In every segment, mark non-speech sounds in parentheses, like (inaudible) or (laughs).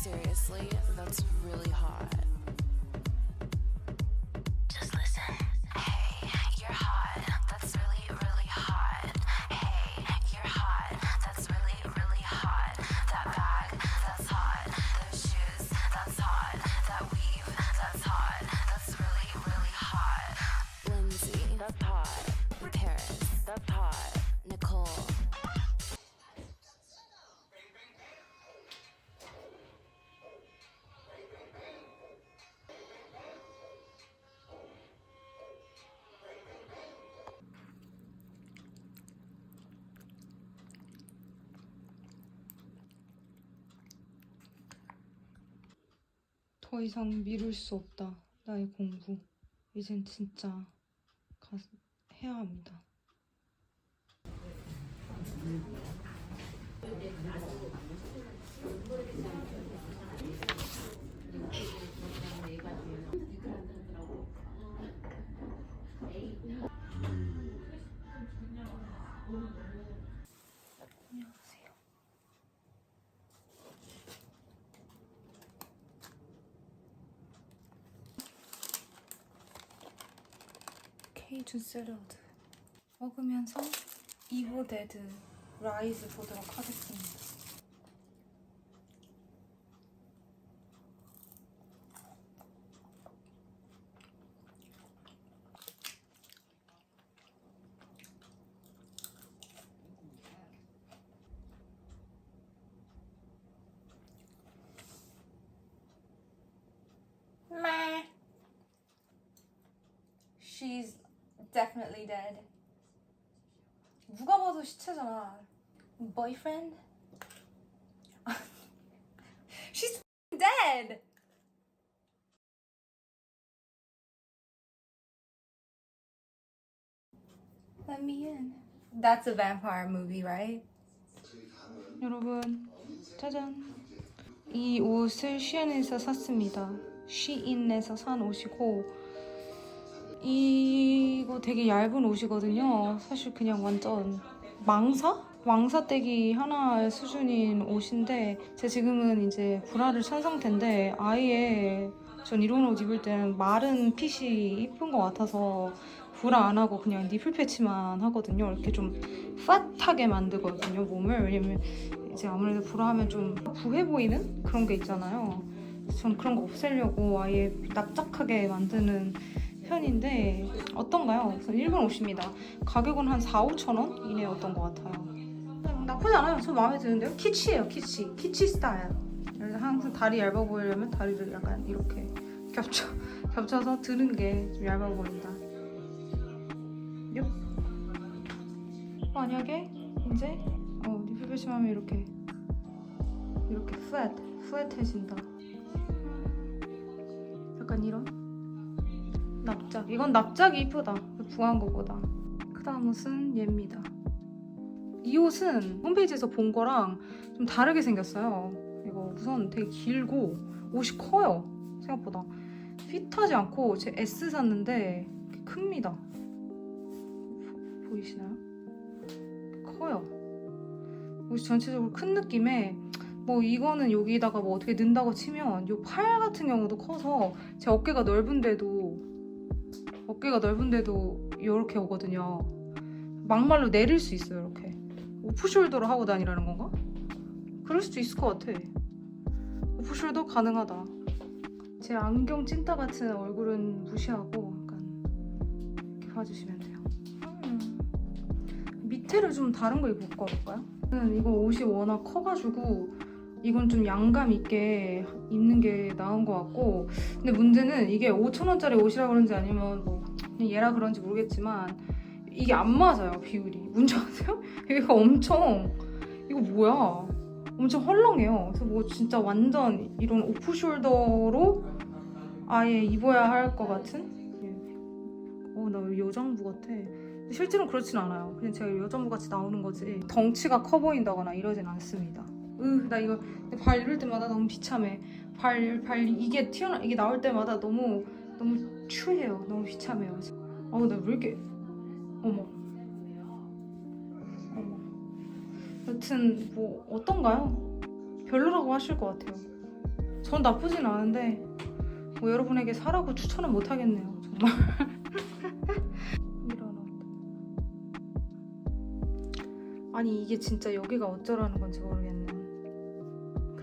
Seriously, that's really hot. 더 이상 미룰 수 없다. 나의 공부. 이젠 진짜 가, 해야 합니다. 케이준 샐러드 먹으면서 이보 데드 라이즈 보도록 하겠습니다. Meh. She's definitely dead. 누가 봐도 시체잖아. Boyfriend? (laughs) She's f***ing dead. Let me in. That's a vampire movie, right? 여러분, 짜잔. 이 옷을 시안에서 샀습니다. 시인에서 산 옷이고 이거 되게 얇은 옷이거든요. 사실 그냥 완전 망사? 왕사떼기 하나 수준인 옷인데 제 지금은 이제 브라를 산 상태인데 아예 전 이런 옷 입을 때는 마른 핏이 이쁜 것 같아서 브라 안 하고 그냥 니플 패치만 하거든요. 이렇게 좀 팟하게 만들거든요 몸을 왜냐면 이제 아무래도 브라 하면 좀 부해 보이는 그런 게 있잖아요. 전 그런 거 없애려고 아예 납작하게 만드는 편인데 어떤가요? 우선 일본 옷입니다. 가격은 한 4, 5천 원 이내였던 것 같아요. 음, 나쁘지 않아요. 저 마음에 드는데요. 키치예요, 키치. 키치 스타일. 항상 다리 얇아 보이려면 다리를 약간 이렇게 겹쳐, (laughs) 겹쳐서 드는 게 좀 얇아 보인다. 요. 만약에 이제 어, 리플 배심하면 이렇게 이렇게 플랫, 플랫해진다. 약간 이런 납작. 이건 납작이 이쁘다. 부한 거보다. 그 다음 옷은 얘입니다. 이 옷은 홈페이지에서 본 거랑 좀 다르게 생겼어요. 이거 우선 되게 길고 옷이 커요. 생각보다. 핏하지 않고 제 S 샀는데 큽니다. 보- 보이시나요? 커요. 옷이 전체적으로 큰 느낌에 뭐 이거는 여기다가 뭐 어떻게 넣는다고 치면 이 팔 같은 경우도 커서 제 어깨가 넓은데도 어깨가 넓은데도 이렇게 오거든요. 막말로 내릴 수 있어요, 이렇게. 오프숄더로 하고 다니라는 건가? 그럴 수도 있을 것 같아. 오프숄더 가능하다. 제 안경 찐따 같은 얼굴은 무시하고 약간 이렇게 봐주시면 돼요. 음. 밑에를 좀 다른 거 입고 가볼까요? 저는 이거 옷이 워낙 커가지고 이건 좀 양감 있게 입는 게 나은 것 같고 근데 문제는 이게 5천원짜리 옷이라 그런지 아니면 뭐 얘라 그런지 모르겠지만 이게 안 맞아요 비율이. 문제 아세요? (laughs) 이거 엄청 이거 뭐야? 엄청 헐렁해요. 그래서 뭐 진짜 완전 이런 오프숄더로 아예 입어야 할 것 같은? 어나 여장부 같아. 근데 실제로는 그렇진 않아요. 그냥 제가 여장부 같이 나오는 거지. 덩치가 커 보인다거나 이러진 않습니다 으 나 이거 발 이럴 때마다 너무 비참해 발, 발 이게 튀어나 이게 나올 때마다 너무 너무 추해요. 너무 비참해요. 어우 나 왜 이렇게 어머 어머 여튼 뭐 어떤가요? 별로라고 하실 것 같아요. 전 나쁘진 않은데 뭐 여러분에게 사라고 추천은 못 하겠네요 정말 (laughs) 아니 이게 진짜 여기가 어쩌라는 건지 모르겠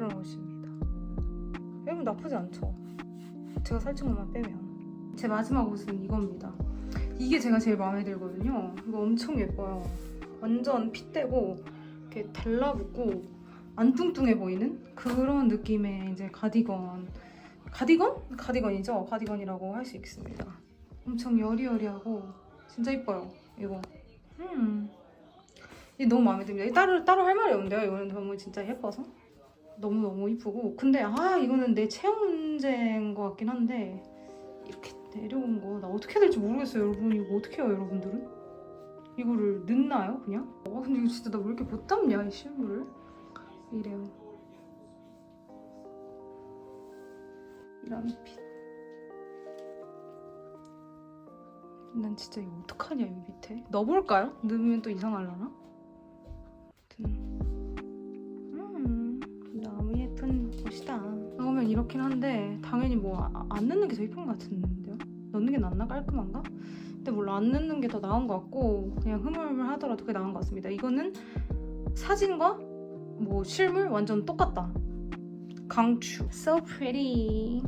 는 그런 옷입니다. 여러분 나쁘지 않죠? 제가 살찐 것만 빼면. 제 마지막 옷은 이겁니다. 이게 제가 제일 마음에 들거든요. 이거 엄청 예뻐요. 완전 핏대고 이렇게 달라붙고 안 뚱뚱해 보이는 그런 느낌의 이제 가디건. 가디건? 가디건이죠? 가디건이라고 할 수 있습니다. 엄청 여리여리하고 진짜 이뻐요 이거. 음. 이게 너무 마음에 듭니다. 따로 따로 할 말이 없는데요 이거는. 너무 진짜 예뻐서 너무 너무 이쁘고 근데 아 이거는 내 체형 문제인 것 같긴 한데 이렇게 내려온 거 나 어떻게 해야 될지 모르겠어요 여러분 이거 어떻게 해요 여러분들은 이거를 넣나요 그냥? 아 근데 이거 진짜 나 왜 이렇게 못 담냐 이 실물을 이래요 이런 핏. 난 진짜 이거 어떡하냐 여기 밑에 넣어볼까요? 넣으면 또 이상하려나? 아무튼 옷이다 넣으면 이렇긴 한데 당연히 뭐안 넣는 게더 예쁜 것 같은데요? 넣는 게 낫나? 깔끔한가? 근데 몰라 안 넣는 게 더 나은 것 같고 그냥 흐물흐물 하더라도 그게 나은 것 같습니다 이거는 사진과 뭐 실물 완전 똑같다 강추 So pretty